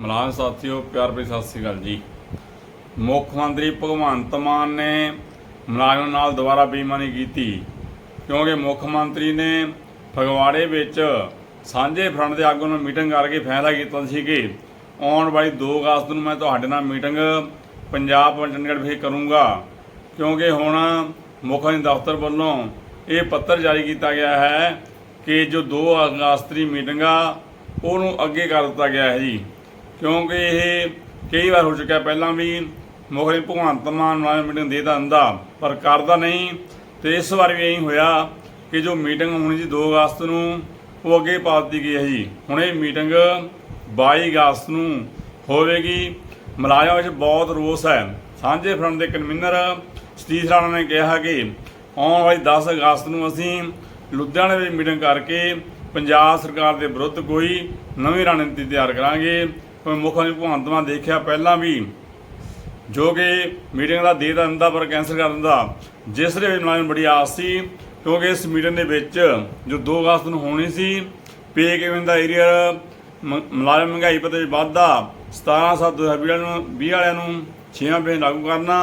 ਮਲਾਨ ਸਾਥੀਓ, ਪਿਆਰ ਭਰੀ ਸਤਿ ਸ੍ਰੀ ਅਕਾਲ ਜੀ। ਮੁੱਖ ਮੰਤਰੀ ਭਗਵੰਤ ਮਾਨ ਨੇ ਮੁਲਾਜ਼ਮਾਂ ਨਾਲ ਦੁਬਾਰਾ ਬੇਈਮਾਨੀ ਕੀਤੀ, ਕਿਉਂਕਿ ਮੁੱਖ ਮੰਤਰੀ ਨੇ ਫਗਵਾੜੇ ਵਿੱਚ ਸਾਂਝੇ ਫਰੰਟ ਦੇ ਆਗੂ ਨਾਲ ਮੀਟਿੰਗ ਕਰਕੇ ਫੈਸਲਾ ਕੀਤਾ ਸੀ ਕਿ ਆਉਣ ਵਾਲੀ 2 ਅਗਸਤ ਨੂੰ ਮੈਂ ਤੁਹਾਡੇ ਨਾਲ ਮੀਟਿੰਗ ਪੰਜਾਬ ਚੰਡੀਗੜ੍ਹ ਵਿਖੇ ਕਰੂੰਗਾ, ਕਿਉਂਕਿ ਹੁਣ ਮੁੱਖ ਮੰਤਰੀ ਦਫ਼ਤਰ ਵੱਲੋਂ ਇਹ ਪੱਤਰ ਜਾਰੀ ਕੀਤਾ ਗਿਆ ਹੈ ਕਿ ਜੋ 2 ਅਗਸਤ ਦੀ ਮੀਟਿੰਗ ਆ, ਉਹਨੂੰ ਅੱਗੇ ਕਰ ਦਿੱਤਾ ਗਿਆ ਹੈ ਜੀ। ਕਿਉਂਕਿ ਇਹ ਕਈ ਵਾਰ ਹੋ ਚੁੱਕਿਆ, ਪਹਿਲਾਂ ਵੀ ਮੁੱਖ ਭਗਵੰਤ ਮਾਨ ਨਾਲ ਮੀਟਿੰਗ ਦੇ ਦਿੰਦਾ ਪਰ ਕਰਦਾ ਨਹੀਂ। ਤੇ ਇਸ ਵਾਰ ਵੀ ਇਹੀ ਹੋਇਆ ਕਿ ਜੋ ਮੀਟਿੰਗ ਹੋਣੀ ਸੀ 2 ਅਗਸਤ ਨੂੰ, ਉਹ ਅੱਗੇ ਪਾ ਦਿੱਤੀ ਗਈ ਹੈ ਜੀ। ਹੁਣ ਇਹ ਮੀਟਿੰਗ 22 ਅਗਸਤ ਨੂੰ ਹੋਵੇਗੀ। ਮੁਲਾਜ਼ਮਾਂ ਵਿੱਚ ਬਹੁਤ ਰੋਸ ਹੈ। ਸਾਂਝੇ ਫਰੰਟ ਦੇ ਕਨਵੀਨਰ ਸਤੀਸ਼ ਰਾਣਾ ਨੇ ਕਿਹਾ ਕਿ ਆਉਣ ਵਾਲੀ 10 ਅਗਸਤ ਨੂੰ ਅਸੀਂ ਲੁਧਿਆਣੇ ਵਿੱਚ ਮੀਟਿੰਗ ਕਰਕੇ ਪੰਜਾਬ ਸਰਕਾਰ ਦੇ ਵਿਰੁੱਧ ਕੋਈ ਨਵੀਂ ਰਣਨੀਤੀ ਤਿਆਰ ਕਰਾਂਗੇ। ਮੁੱਖ ਮੰਤਰੀ ਭਗਵੰਤ ਮਾਨ ਦੇਖਿਆ ਪਹਿਲਾਂ ਵੀ ਜੋ ਕਿ ਮੀਟਿੰਗ ਦਾ ਦੇ ਤਾਂ ਦਿੰਦਾ ਪਰ ਕੈਂਸਲ ਕਰ ਦਿੰਦਾ, ਜਿਸ ਦੇ ਵਿੱਚ ਮੁਲਾਜ਼ਮ ਬੜੀ ਆਸ ਸੀ ਕਿਉਂਕਿ ਇਸ ਮੀਟਿੰਗ ਦੇ ਵਿੱਚ ਜੋ 2 ਅਗਸਤ ਨੂੰ ਹੋਣੀ ਸੀ ਪੇ ਕਿਵੇਂ ਦਾ ਏਰੀਆ ਮੁਲਾਜ਼ਮ ਮਹਿੰਗਾਈ ਪਤੇ ਵਿੱਚ ਵਾਧਾ 17 ਸੱਤ 2020 ਨੂੰ 20 ਵਾਲਿਆਂ ਨੂੰ 6 ਰੁਪਏ ਲਾਗੂ ਕਰਨਾ,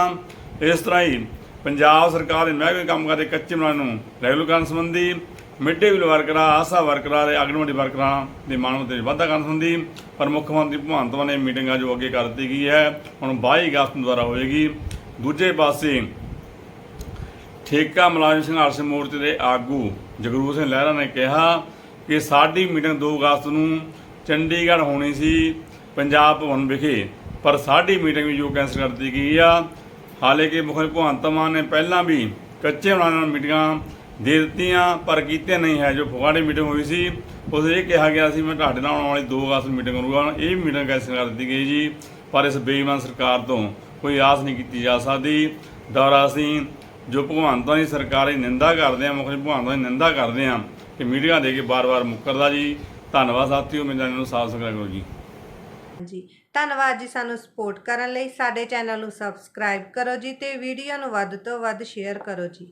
ਇਸ ਤਰ੍ਹਾਂ ਹੀ ਪੰਜਾਬ ਸਰਕਾਰ ਦੇ ਮਹਿਕਮੇ ਕੰਮ ਕਰਦੇ ਕੱਚੇ ਮੁਲਾਜ਼ਮ ਨੂੰ ਰੈਗੂਲਰ ਕਰਨ ਸੰਬੰਧੀ ਮਿਡ ਡੇ ਮੀਲ ਵਰਕਰਾਂ ਆਸਾ ਵਰਕਰਾਂ ਦੇ ਆਂਗਣਵਾੜੀ ਵਰਕਰਾਂ ਦੇ ਮਾਨਵ ਤੇ ਵਾਧਾ ਕਰਨ ਸੰਬੰਧੀ ਪਰ ਮੁੱਖ ਮੰਤਰੀ ਭਗਵੰਤ ਮਾਨ ਨੇ ਮੀਟਿੰਗ ਜੋ ਅੱਗੇ ਕਰ ਦਿੱਤੀ ਗਈ ਹੈ, ਹੁਣ 22 ਅਗਸਤ ਨੂੰ ਦੁਆਰਾ ਹੋਏਗੀ। ਦੂਜੇ ਪਾਸੇ ਠੇਕਾ ਮੁਲਾਜ਼ਮ ਸੰਘਰਸ਼ ਮੋਰਚੇ ਦੇ ਆਗੂ ਜਗਰੂਪ ਸਿੰਘ ਲਹਿਰਾ ਨੇ ਕਿਹਾ ਕਿ ਸਾਡੀ ਮੀਟਿੰਗ 2 ਅਗਸਤ ਨੂੰ ਚੰਡੀਗੜ੍ਹ ਹੋਣੀ ਸੀ, ਪੰਜਾਬ ਭਵਨ ਵਿਖੇ, ਪਰ ਸਾਡੀ ਮੀਟਿੰਗ ਵੀ ਜੋ ਕੈਂਸਲ ਕਰ ਦਿੱਤੀ ਗਈ ਆ। ਹਾਲਾਂਕਿ ਮੁੱਖ ਮੰਤਰੀ ਭਗਵੰਤ ਮਾਨ ਨੇ ਪਹਿਲਾਂ ਵੀ ਕੱਚੇ ਮੁਲਾਜ਼ਮਾਂ ਨੂੰ ਮੀਟਿੰਗਾਂ ਦੇ ਦਿੱਤੀਆਂ, ਪਰ ਕੀਤੇ ਨਹੀਂ ਹੈ। ਜੋ ਫਗਵਾੜੇ ਮੀਟਿੰਗ ਹੋਈ ਸੀ ਉਸ ਇਹ ਕਿਹਾ ਗਿਆ ਸੀ, ਮੈਂ ਤੁਹਾਡੇ ਨਾਲ ਆਉਣ ਵਾਲੀ 2 ਅਗਸਤ ਮੀਟਿੰਗ ਕਰੂੰਗਾ। ਹੁਣ ਇਹ ਮੀਟਿੰਗ ਕੈਂਸਲ ਕਰ ਦਿੱਤੀ ਗਈ ਜੀ, ਪਰ ਇਸ ਬੇਈਮਾਨ ਸਰਕਾਰ ਤੋਂ ਕੋਈ ਆਸ ਨਹੀਂ ਕੀਤੀ ਜਾ ਸਕਦੀ। ਦੁਆਰਾ ਅਸੀਂ, ਜੋ ਭਗਵੰਤਾਂ ਦੀ ਸਰਕਾਰ ਦੀ ਨਿੰਦਾ ਕਰਦੇ ਆ ਮੁੱਖ ਭਗਵੰਤਾਂ ਦੀ ਨਿੰਦਾ ਕਰਦੇ ਆ ਕਿ ਮੀਡੀਆ ਦੇ ਕੇ ਬਾਰ-ਬਾਰ ਮੁੱਕਰਦਾ ਜੀ। ਧੰਨਵਾਦ ਸਾਥੀਓ ਮੇਰੇ ਚੈਨਲ ਨੂੰ ਸਬਸਕ੍ਰਾਈਬ ਕਰੋ ਜੀ। ਜੀ ਧੰਨਵਾਦ ਜੀ ਸਾਨੂੰ ਸਪੋਰਟ ਕਰਨ ਲਈ। ਸਾਡੇ ਚੈਨਲ ਨੂੰ ਸਬਸਕ੍ਰਾਈਬ ਕਰੋ ਜੀ ਤੇ ਵੀਡੀਓ ਨੂੰ ਵੱਧ ਤੋਂ ਵੱਧ ਸ਼ੇਅਰ ਕਰੋ ਜੀ।